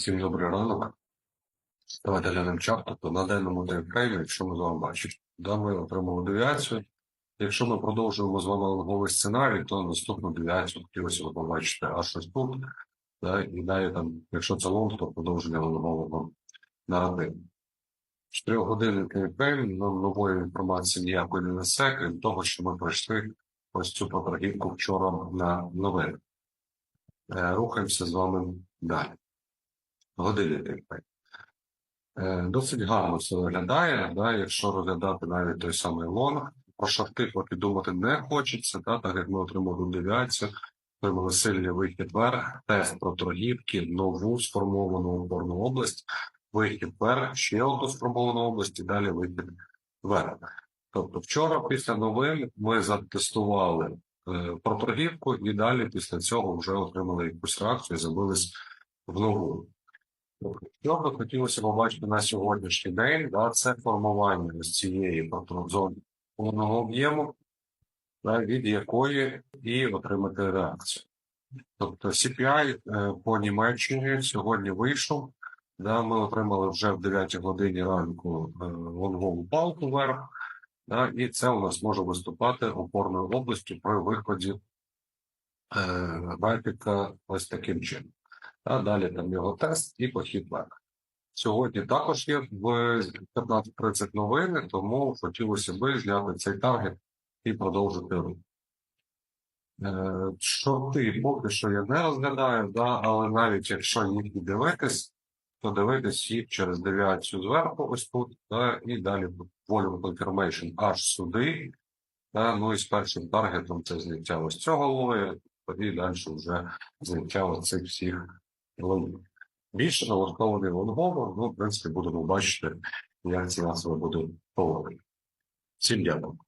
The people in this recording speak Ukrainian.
Всім добрий ранок. Давайте глянемо чат. Тобто на денному таймфреймі, якщо ми з вами бачимо, да, ми отримали девіацію. Якщо ми продовжуємо з вами лонговий сценарій, то наступну девіацію хотілося б побачити аж ось тут. Да, і далі там, якщо це лонг, то продовження лонгового наративу. Чотирьохгодинний таймфрейм нам нової інформації ніякої не несе, крім того, що ми пройшли ось цю поторгівку вчора на новини. Е, Рухаємося з вами далі. Таймфрейм. Е, Досить гарно все виглядає, да, якщо розглядати навіть той самий лонг. Про шорти поки думати не хочеться, да, так як ми отримали девіацію, отримали сильний вихід вверх, тест про торгівки, нову сформовану опорну область, вихід вверх, ще одну сформовану область і далі вихід вверх. Тобто вчора після новин ми затестували е, про торгівку і далі після цього вже отримали якусь реакцію і забились в нову. Що би хотілося побачити на сьогоднішній день, да, це формування ось цієї патронзони повного об'єму, да, від якої і отримати реакцію. Тобто CPI е, по Німеччині сьогодні вийшов. Да, ми отримали вже в 9 годині ранку е, лонгову палку вверх, да, і це у нас може виступати опорною областю при виході е, графіка ось таким чином. А далі там його тест і похід вверх. Сьогодні також є в 15.30 новини, тому хотілося би зняти цей таргет і продовжити рух. Е, Шорти поки що я не розглядаю, да, але навіть якщо їх дивитись, то дивитись їх через девіацію зверху, ось тут, да, і далі volume confirmation аж сюди. Да, ну і з першим таргетом це зняття ось цього лоя, і далі вже зняття ось цих всіх. Більше налаштований лонгово, ну, в принципі, будемо бачити, як ці насоби будуть поводити. Всім дякую.